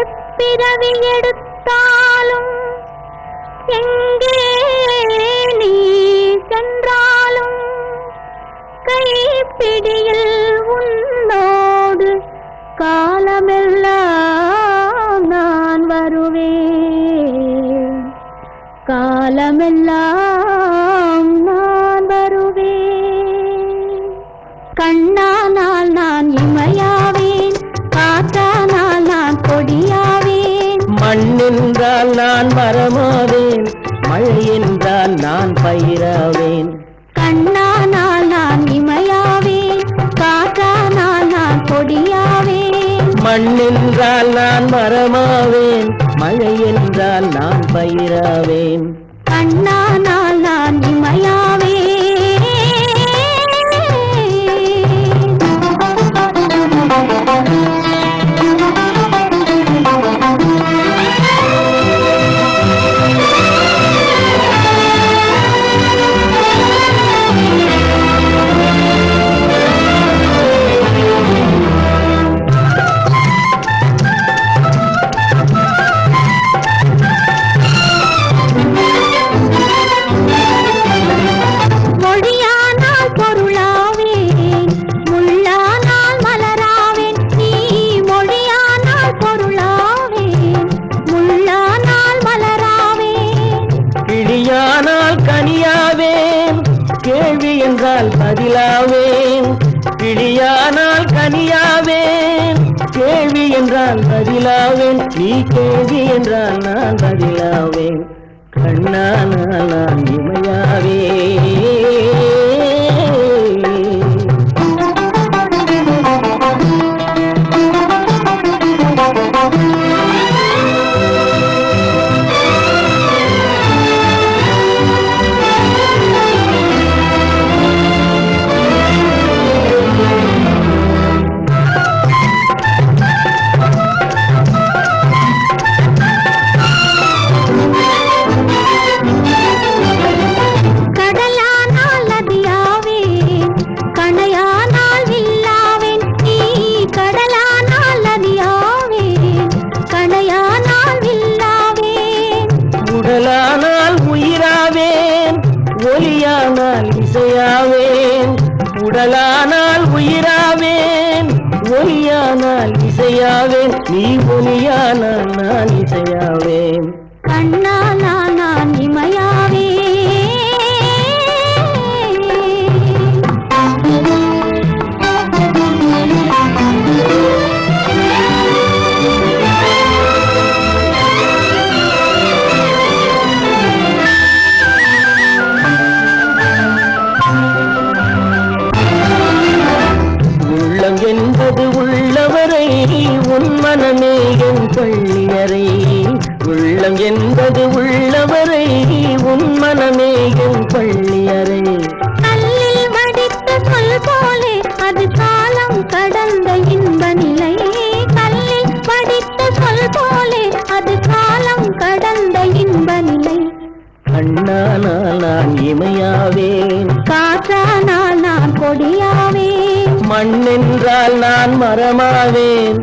எப்பிறவி எடுத்தாலும் எங்கே நீ சென்றாலும் கைப்பிடியில் உன்னோடு காலமெல்லாம் நான் வருவேன். காலமெல்லாம் நான் வருவேன். கண்ணா மண் என்றால் நான் மரமாவேன் மழை என்றால் நான் பயிராவேன். கண்ணானால் நான் இமையாவேன் காற்றானால் நான் கொடியாவேன் மண் என்றால் நான் மரமாவேன் மழை என்றால் நான் பயிராவேன். கண்ணானால் நான் மொழியானால் கனியானால் கனியாவேன் கேள்வி என்றால் பதிலாவேன். கிளியானால் கனியாவேன் கேள்வி என்றால் பதிலாவேன். நீ கேள்வி என்றால் நான் பதிலாவேன். கண்ணானால் நான் இமையாவேன். ஒலியானால் இசையாவேன். உடலானால் உயிராவேன். ஒலியானால் இசையாவேன். நீ ஒலியானால் நான் இசையாவேன். கண்ணானால் என் பள்ளியறை உள்ளம் என்பது உள்ளவரை. உன் மனமே என் பள்ளியறை கல்லில் வடித்த சொல் போலே அது காலம் கடந்த இன்ப நிலை கல்லில் வடித்த சொல் போலே அது காலம் கடந்த இன்ப நிலை. கண்ணானால் நான் இமையாவேன். காற்றானால் நான் கொடியாவேன். மண்ணென்றால் நான் மரமாவேன்.